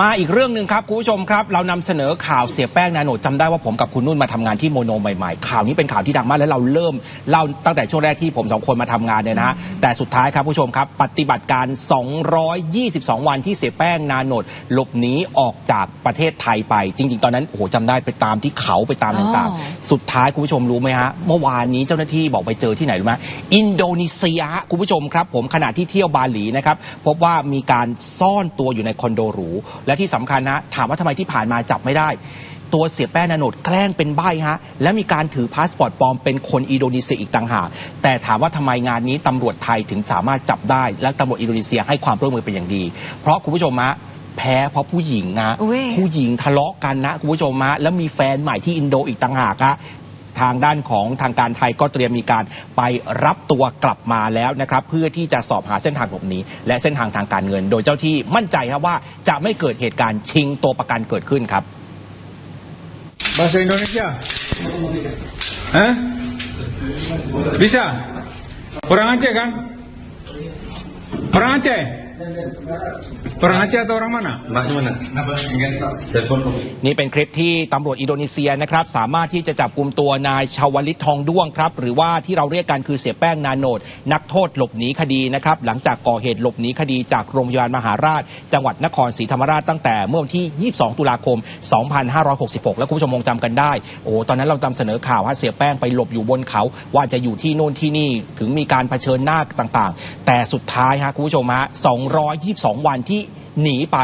มาอีกเรื่องหนึ่งครับคุณผู้ชมครับ เรานำเสนอข่าวเสียแป้งนาโนดจำได้ว่าผมกับคุณนุ่นมาทำงานที่โมโนใหม่ๆ ข่าวนี้เป็นข่าวที่ดังมากแล้วเราเริ่มเล่าตั้งแต่ช่วงแรกที่ผมสองคนมาทำงานเนี่ยนะฮะแต่สุดท้ายครับคุณผู้ชมครับ ปฏิบัติการ 222 วันที่เสียแป้งนาโนดหลบหนีออกจากประเทศไทยไป จริง ๆ ตอนนั้นโอ้โหจำได้ไปตามที่เขาไปตามต่างอ๋อๆสุดท้ายคุณผู้ชมรู้ไหมฮะเมื่อวานนี้เจ้าหน้าที่บอกไปเจอที่ไหนรู้ไหมอินโดนีเซียฮะคุณผู้ชมครับ ผมขณะที่เที่ยวบาหลีนะครับพบว่ามีการซ่อนตัวอยู่ในคอนโดหรูและที่สำคัญนะถามว่าทำไมที่ผ่านมาจับไม่ได้ ตัวเสียแป้งนาโนดแกล้งเป็นใบ้ฮะและมีการถือพาสปอร์ตปลอมเป็นคนอินโดนีเซียอีกต่างหากแต่ถามว่าทำไมงานนี้ตำรวจไทยถึงสามารถจับได้ และตำรวจอินโดนีเซียให้ความร่วมมือเป็นอย่างดี เพราะคุณผู้ชมฮะแพ้เพราะผู้หญิงนะอุ๊ยผู้หญิงทะเลาะกันนะคุณผู้ชมฮะแล้วมีแฟนใหม่ที่อินโดอีกต่างหากฮะ ทางด้านของทางการไทยก็เตรียมมีการไปรับตัวกลับมาแล้วนะครับเพื่อที่จะสอบหาเส้นทางหลบหนีและเส้นทางทางการเงิน โดยเจ้าที่มั่นใจครับว่าจะไม่เกิดเหตุการณ์ชิงตัวประกันเกิดขึ้นครับ Bahasa Indonesia? Hah? Bisa? Orang Aceh kan? Orang Aceh? Orang Aceh atau orang mana? Maknya mana? Telepon kok. นี่เป็นคลิปที่ตำรวจอินโดนีเซียนะครับ สามารถที่จะจับกลุ่มตัวนายชาวลิตทองด้วงครับ หรือว่าที่เราเรียกกันคือเสียแป้งนาโนด นักโทษหลบหนีคดีนะครับ หลังจากก่อเหตุหลบหนีคดีจากโรงพยาบาลมหาราช จังหวัดนครศรีธรรมราชตั้งแต่เมื่อวันที่ 22 ตุลาคม 2566 แล้วคุณผู้ชมคงจำกันได้ โอ้โหตอนนั้นเรานำเสนอข่าวว่าเสียแป้งไปหลบอยู่บนเขา ว่าจะอยู่ที่โน่นที่นี่ถึงมีการเผชิญหน้าต่าง ๆ แต่สุดท้ายฮะคุณผู้ชมฮะ222 วันที่หนีไป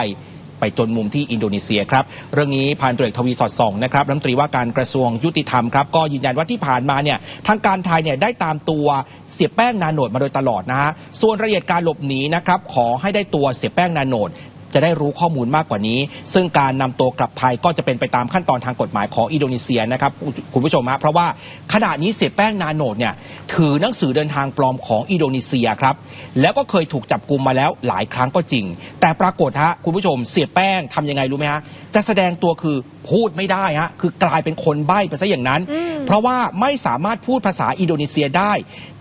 ไปจนมุมที่อินโดนีเซียครับ เรื่องนี้พันตรวจทวีสอดส่องนะครับรัฐมนตรีว่าการกระทรวงยุติธรรมครับก็ยืนยันว่าที่ผ่านมาเนี่ยทางการไทยเนี่ยได้ตามตัวเสียแป้งนาโนดมาโดยตลอดนะฮะส่วนรายละเอียดการหลบหนีนะครับขอให้ได้ตัวเสียแป้งนาโนดจะได้รู้ข้อมูลมากกว่านี้ ซึ่งการนำตัวกลับไทยก็จะเป็นไปตามขั้นตอนทางกฎหมายของอินโดนีเซียนะครับคุณคุณผู้ชมฮะเพราะว่าขณะนี้เสียแป้งนาโนดเนี่ย ถือหนังสือเดินทางปลอมของอินโดนีเซียครับ แล้วก็เคยถูกจับกลุ่มมาแล้วหลายครั้งก็จริง แต่ปรากฏฮะคุณผู้ชมเสียแป้งทำยังไงรู้ไหมฮะ จะแสดงตัวคือพูดไม่ได้ฮะคือกลายเป็นคนใบ้ไปซะอย่างนั้น เพราะว่าไม่สามารถพูดภาษาอินโดนีเซียได้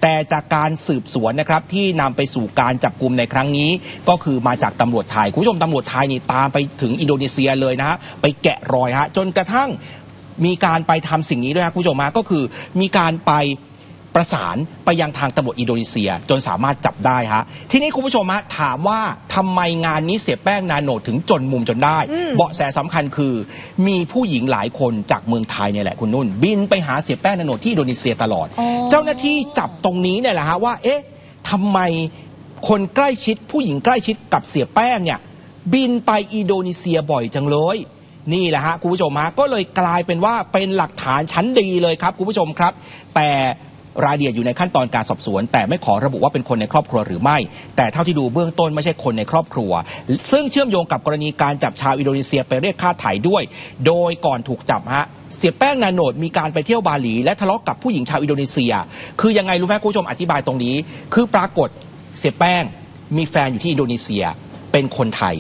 แต่จากการสืบสวนนะครับที่นำไปสู่การจับกลุ่มในครั้งนี้ ก็คือมาจากตำรวจไทยคุณผู้ชมตำรวจไทยนี่ตามไปถึงอินโดนีเซียเลยนะฮะไปแกะรอยฮะจนกระทั่งมีการไปทำสิ่งนี้ด้วยครับคุณผู้ชมฮะก็คือมีการไป ประสานไปยังทางตำรวจอินโดนีเซีย จนสามารถจับได้ฮะทีนี้คุณผู้ชมฮะถามว่าทำไมงานนี้เสียแป้งนาโนดถึงจนมุมจนได้ เบาะแสสำคัญคือ มีผู้หญิงหลายคนจากเมืองไทยเนี่ยแหละคุณนุ่น บินไปหาเสียแป้งนาโนดที่อินโดนีเซียตลอดอ๋อเจ้าหน้าที่จับตรงนี้เนี่ยแหละฮะว่า เอ๊ะทำไมคนใกล้ชิด ผู้หญิงใกล้ชิดกับเสียแป้งเนี่ยบินไปอินโดนีเซียบ่อยจังเลยนี่แหละฮะคุณผู้ชมฮะก็เลยกลายเป็นว่าเป็นหลักฐานชั้นดีเลยครับคุณผู้ชมครับ แต่ รายละเอียดอยู่ในขั้นตอนการสอบสวน แต่ไม่ขอระบุว่าเป็นคนในครอบครัวหรือไม่ แต่เท่าที่ดูเบื้องต้นไม่ใช่คนในครอบครัว ซึ่งเชื่อมโยงกับกรณีการจับชาวอินโดนีเซียไปเรียกค่าไถ่ด้วย โดยก่อนถูกจับฮะเสียแป้งนาโนดมีการไปเที่ยวบาหลีและทะเลาะกับผู้หญิงชาวอินโดนีเซีย คือยังไงรู้ไหมคุณผู้ชมอธิบายตรงนี้ คือปรากฏเสียแป้งมีแฟนอยู่ที่อินโดนีเซียเป็นคนไทย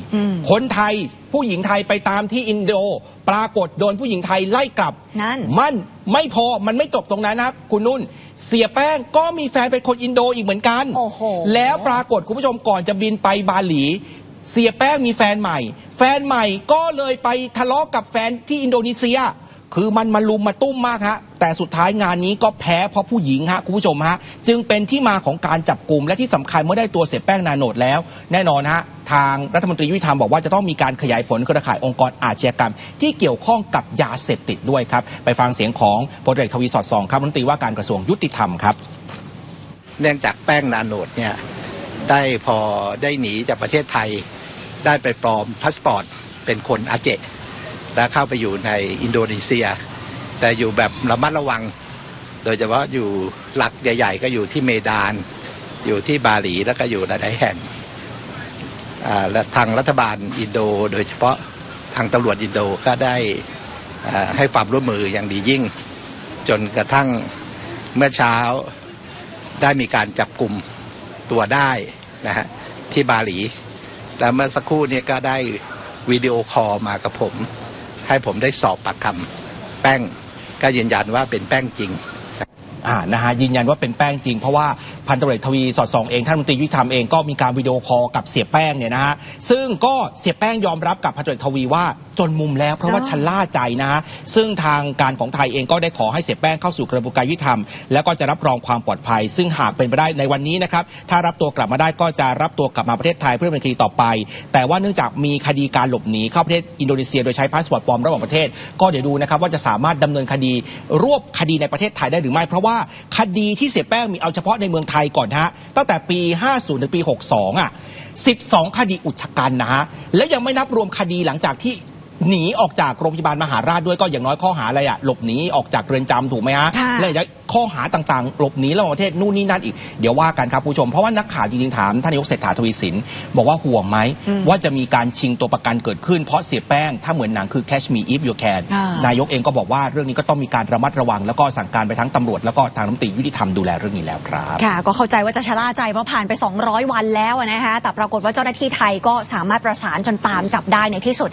คนไทยผู้หญิงไทยไปตามที่อินโด ปรากฏโดนผู้หญิงไทยไล่กลับนั่นมันไม่พอมันไม่จบตรงนั้นนะคุณนุ่น เสียแป้งก็มีแฟนเป็นคนอินโดอีกเหมือนกัน โอ้โห แล้วปรากฏคุณผู้ชมก่อนจะบินไปบาหลี เสียแป้งมีแฟนใหม่ แฟนใหม่ก็เลยไปทะเลาะกับแฟนที่อินโดนีเซีย คือมันมาลุมมาตุ้มมากฮะ แต่สุดท้ายงานนี้ก็แพ้เพราะผู้หญิงฮะคุณผู้ชมฮะ จึงเป็นที่มาของการจับกลุ่มและที่สำคัญเมื่อได้ตัวเสียแป้งนาโนดแล้ว แน่นอนฮะ ทางรัฐมนตรียุติธรรมบอกว่าจะต้องมีการขยายผลเครือข่ายองค์กรอาชญากรรม ที่เกี่ยวข้องกับยาเสพติดด้วยครับ ไปฟังเสียงของพลเอกทวีสอดส่องครับรัฐมนตรีว่าการกระทรวงยุติธรรมครับ เนื่องจากแป้งนาโนดเนี่ยได้พอได้หนีจากประเทศไทย ได้ไปปลอมพาสปอร์ตเป็นคนอาเจและเข้าไปอยู่ในอินโดนีเซีย แต่อยู่แบบระมัดระวัง โดยเฉพาะอยู่หลักใหญ่ ๆ ก็อยู่ที่เมดาน อยู่ที่บาหลีแล้วก็อยู่ในหลายแห่ง และทางรัฐบาลอินโด โดยเฉพาะทางตำรวจอินโดก็ได้ให้ความร่วมมืออย่างดียิ่ง จนกระทั่งเมื่อเช้าได้มีการจับกลุ่มตัวได้นะฮะที่บาหลี แล้วเมื่อสักครู่นี้ก็ได้วิดีโอคอลมากับผม ให้ผมได้สอบปากคำแป้งก็ยืนยันว่าเป็นแป้งจริง อ่านะฮะยืนยันว่าเป็นแป้งจริง เพราะว่าพันตำรวจเอกทวีสอดส่องเองท่านรัฐมนตรียุติธรรมเองก็มีการวิดีโอคอลกับเสียแป้งเนี่ยนะฮะซึ่งก็เสียแป้งยอมรับกับพันตำรวจเอกทวีว่า จนมุมแล้วเพราะว่าอ๋อชะล่าใจนะฮะซึ่งทางการของไทยเองก็ได้ขอให้เสียแป้งเข้าสู่กระบวนการยุติธรรม แล้วก็จะรับรองความปลอดภัย ซึ่งหากเป็นไปได้ในวันนี้นะครับถ้ารับตัวกลับมาได้ก็จะรับตัวกลับมาประเทศไทยเพื่อดำเป็นคดีต่อไป แต่ว่าเนื่องจากมีคดีการหลบหนีเข้าประเทศอินโดนีเซีย โดยใช้พาสปอร์ตปลอมระหว่างประเทศ ก็เดี๋ยวดูนะครับว่าจะสามารถดำเนินคดีรวบคดีในประเทศไทยได้หรือไม่ เพราะว่าคดีที่เสียแป้งมีเอาเฉพาะในเมืองไทยก่อนฮะตั้งแต่ปี 50 ถึงปี 62อะ 12 คดีอุกชะกันนะฮะ และยังไม่นับรวมคดีหลังจากที่ หนีออกจากโรงพยาบาลมหาราชด้วยก็อย่างน้อยข้อหาอะไรอะหลบหนีออกจากเรือนจำถูกไหมฮะค่ะ และจะข้อหาต่างๆ หลบหนีระหว่างประเทศนู่นนี่นั่นอีกเดี๋ยวว่ากันครับผู้ชมเพราะว่านักข่าวจริงๆถามท่านนายกเศรษฐาทวีสินบอกว่าห่วงไหมว่าจะมีการชิงตัวประกันเกิดขึ้นเพราะเสียแป้ง ถ้าเหมือนหนังคือ Catch Me If You Can อ่าน นายกเองก็บอกว่าเรื่องนี้ก็ต้องมีการระมัดระวัง แล้วก็สั่งการไปทั้งตำรวจแล้วก็ทางรัฐมนตรียุติธรรมดูแลเรื่องนี้แล้วครับ ค่ะ ก็เข้าใจว่าจะชะล่าใจเพราะผ่านไป 200 วันแล้วอะนะคะแต่ปรากฏว่าเจ้าหน้าที่ไทยก็สามารถประสานจนตามจับได้ในที่สุด